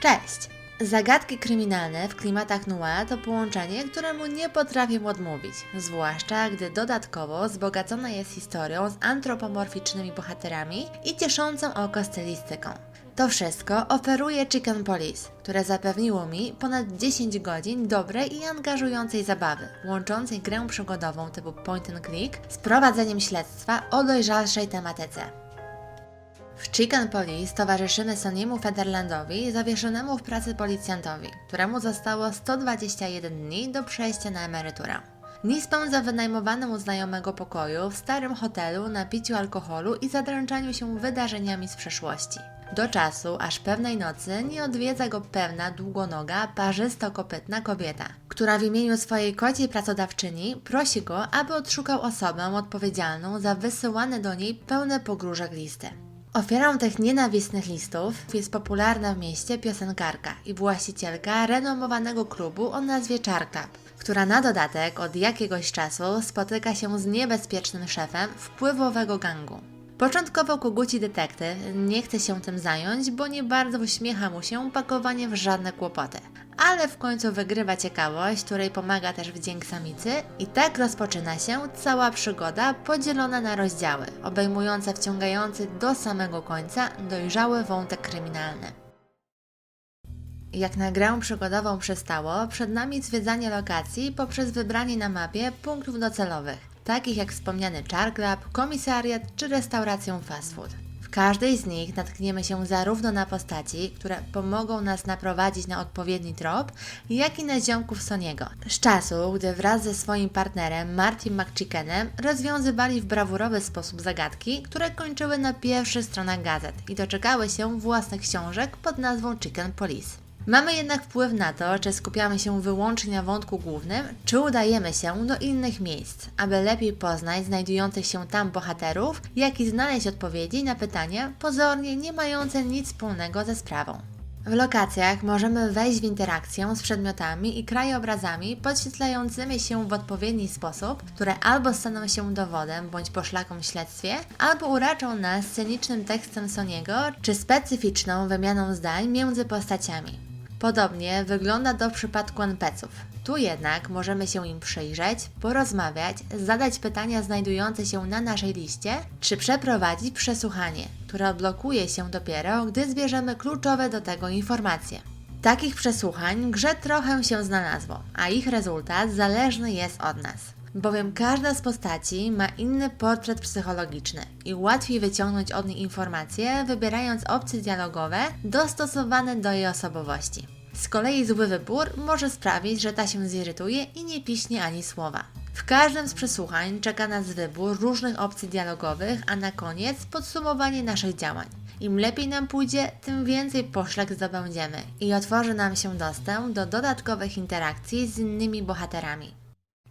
Cześć! Zagadki kryminalne w klimatach noir to połączenie, któremu nie potrafię odmówić, zwłaszcza gdy dodatkowo wzbogacona jest historią z antropomorficznymi bohaterami i cieszącą oko stylistyką. To wszystko oferuje Chicken Police, które zapewniło mi ponad 10 godzin dobrej i angażującej zabawy, łączącej grę przygodową typu point and click z prowadzeniem śledztwa o dojrzalszej tematyce. W Chicken Police towarzyszymy Soniemu Federlandowi zawieszonemu w pracy policjantowi, któremu zostało 121 dni do przejścia na emeryturę. Dni spędza wynajmowanym u znajomego pokoju w starym hotelu na piciu alkoholu i zadręczaniu się wydarzeniami z przeszłości. Do czasu, aż pewnej nocy nie odwiedza go pewna długonoga, parzysto-kopytna kobieta, która w imieniu swojej kociej pracodawczyni prosi go, aby odszukał osobę odpowiedzialną za wysyłane do niej pełne pogróżek listy. Ofiarą tych nienawistnych listów jest popularna w mieście piosenkarka i właścicielka renomowanego klubu o nazwie Club, która na dodatek od jakiegoś czasu spotyka się z niebezpiecznym szefem wpływowego gangu. Początkowo Koguci detektyw nie chce się tym zająć, bo nie bardzo uśmiecha mu się pakowanie w żadne kłopoty. Ale w końcu wygrywa ciekawość, której pomaga też wdzięk samicy i tak rozpoczyna się cała przygoda podzielona na rozdziały, obejmujące wciągający do samego końca dojrzały wątek kryminalny. Jak na grę przygodową przystało, przed nami zwiedzanie lokacji poprzez wybranie na mapie punktów docelowych, takich jak wspomniany Char Club, komisariat czy restaurację fast food. W każdej z nich natkniemy się zarówno na postaci, które pomogą nas naprowadzić na odpowiedni trop, jak i na ziomków Soniego. Z czasu, gdy wraz ze swoim partnerem Martin McChickenem rozwiązywali w brawurowy sposób zagadki, które kończyły na pierwszych stronach gazet i doczekały się własnych książek pod nazwą Chicken Police. Mamy jednak wpływ na to, czy skupiamy się wyłącznie na wątku głównym, czy udajemy się do innych miejsc, aby lepiej poznać znajdujących się tam bohaterów, jak i znaleźć odpowiedzi na pytania pozornie nie mające nic wspólnego ze sprawą. W lokacjach możemy wejść w interakcję z przedmiotami i krajobrazami podświetlającymi się w odpowiedni sposób, które albo staną się dowodem bądź poszlaką w śledztwie, albo uraczą nas scenicznym tekstem Soniego czy specyficzną wymianą zdań między postaciami. Podobnie wygląda to w przypadku NPC-ów. Tu jednak możemy się im przyjrzeć, porozmawiać, zadać pytania znajdujące się na naszej liście, czy przeprowadzić przesłuchanie, które odblokuje się dopiero, gdy zbierzemy kluczowe do tego informacje. Takich przesłuchań grze trochę się znalazło, a ich rezultat zależny jest od nas. Bowiem każda z postaci ma inny portret psychologiczny i łatwiej wyciągnąć od niej informacje, wybierając opcje dialogowe dostosowane do jej osobowości. Z kolei zły wybór może sprawić, że ta się zirytuje i nie piśnie ani słowa. W każdym z przesłuchań czeka nas wybór różnych opcji dialogowych, a na koniec podsumowanie naszych działań. Im lepiej nam pójdzie, tym więcej poszlak zdobędziemy i otworzy nam się dostęp do dodatkowych interakcji z innymi bohaterami.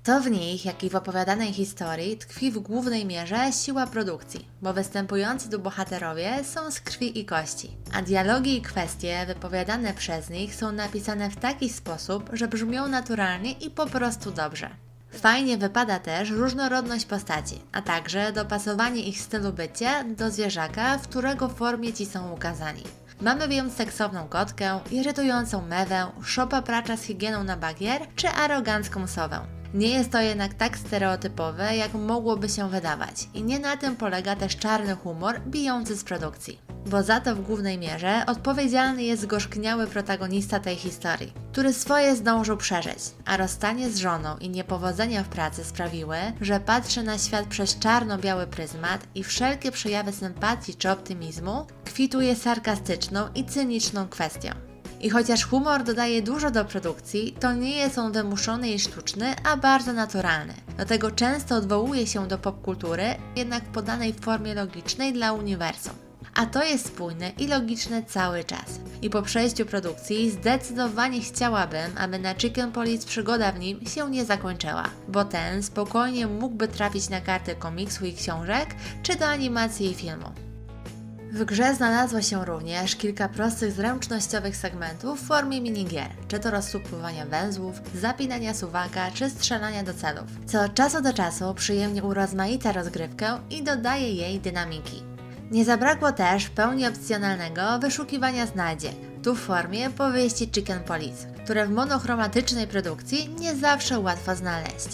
To w nich, jak i w opowiadanej historii, tkwi w głównej mierze siła produkcji, bo występujący tu bohaterowie są z krwi i kości, a dialogi i kwestie wypowiadane przez nich są napisane w taki sposób, że brzmią naturalnie i po prostu dobrze. Fajnie wypada też różnorodność postaci, a także dopasowanie ich stylu bycia do zwierzaka, w którego formie ci są ukazani. Mamy więc seksowną kotkę, irytującą mewę, szopa pracza z higieną na bagier czy arogancką sowę. Nie jest to jednak tak stereotypowe, jak mogłoby się wydawać i nie na tym polega też czarny humor bijący z produkcji. Bo za to w głównej mierze odpowiedzialny jest gorzkniały protagonista tej historii, który swoje zdążył przeżyć, a rozstanie z żoną i niepowodzenia w pracy sprawiły, że patrzy na świat przez czarno-biały pryzmat i wszelkie przejawy sympatii czy optymizmu kwituje sarkastyczną i cyniczną kwestią. I chociaż humor dodaje dużo do produkcji, to nie jest on wymuszony i sztuczny, a bardzo naturalny. Do tego często odwołuje się do popkultury, jednak w podanej formie logicznej dla uniwersum. A to jest spójne i logiczne cały czas. I po przejściu produkcji zdecydowanie chciałabym, aby na Chicken Police przygoda w nim się nie zakończyła, bo ten spokojnie mógłby trafić na karty komiksu i książek, czy do animacji i filmu. W grze znalazło się również kilka prostych zręcznościowych segmentów w formie minigier, czy to rozsupływania węzłów, zapinania suwaka, czy strzelania do celów, co od czasu do czasu przyjemnie urozmaica rozgrywkę i dodaje jej dynamiki. Nie zabrakło też w pełni opcjonalnego wyszukiwania znajdziek, Tu w formie powieści Chicken Police, które w monochromatycznej produkcji nie zawsze łatwo znaleźć.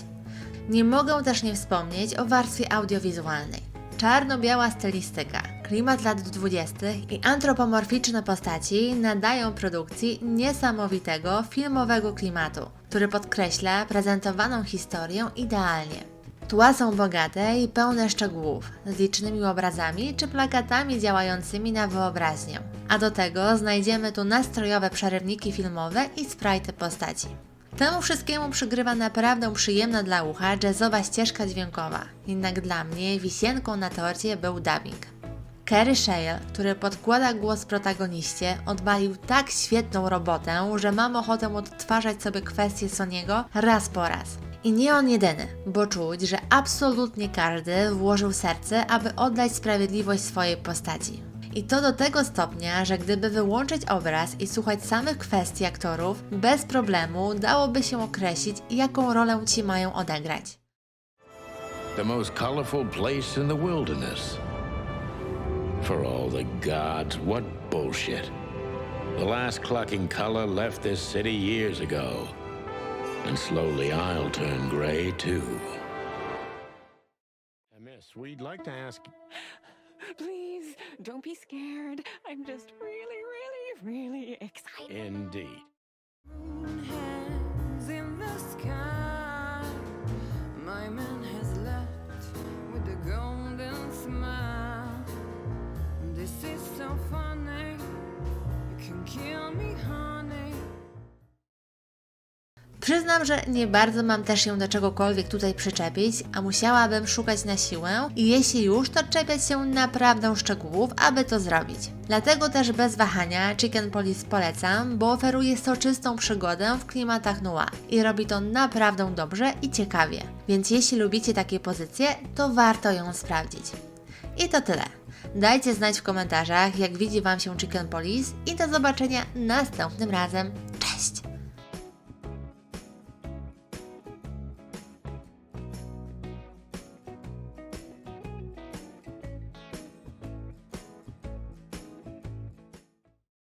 Nie mogę też nie wspomnieć o warstwie audiowizualnej. Czarno-biała stylistyka, klimat lat 20. i antropomorficzne postaci nadają produkcji niesamowitego filmowego klimatu, który podkreśla prezentowaną historię idealnie. Tła są bogate i pełne szczegółów, z licznymi obrazami czy plakatami działającymi na wyobraźnię. A do tego znajdziemy tu nastrojowe przerywniki filmowe i sprite postaci. Temu wszystkiemu przygrywa naprawdę przyjemna dla ucha jazzowa ścieżka dźwiękowa, jednak dla mnie wisienką na torcie był dubbing. Kerry Shale, który podkłada głos protagoniście, odwalił tak świetną robotę, że mam ochotę odtwarzać sobie kwestie Soniego raz po raz. I nie on jedyny, bo czuć, że absolutnie każdy włożył serce, aby oddać sprawiedliwość swojej postaci. I to do tego stopnia, że gdyby wyłączyć obraz i słuchać samych kwestii aktorów, bez problemu dałoby się określić, jaką rolę ci mają odegrać. The most colorful place in the wilderness. For all the gods, what bullshit. The last clucking color left this city years ago. And slowly I'll turn gray too. Miss, we'd like to ask. Please, don't be scared. I'm just really, really, really excited. Indeed. Przyznam, że nie bardzo mam też się do czegokolwiek tutaj przyczepić, a musiałabym szukać na siłę i jeśli już, to czepiać się naprawdę szczegółów, aby to zrobić. Dlatego też bez wahania Chicken Police polecam, bo oferuje soczystą przygodę w klimatach noir i robi to naprawdę dobrze i ciekawie. Więc jeśli lubicie takie pozycje, to warto ją sprawdzić. I to tyle. Dajcie znać w komentarzach, jak widzi Wam się Chicken Police i do zobaczenia następnym razem.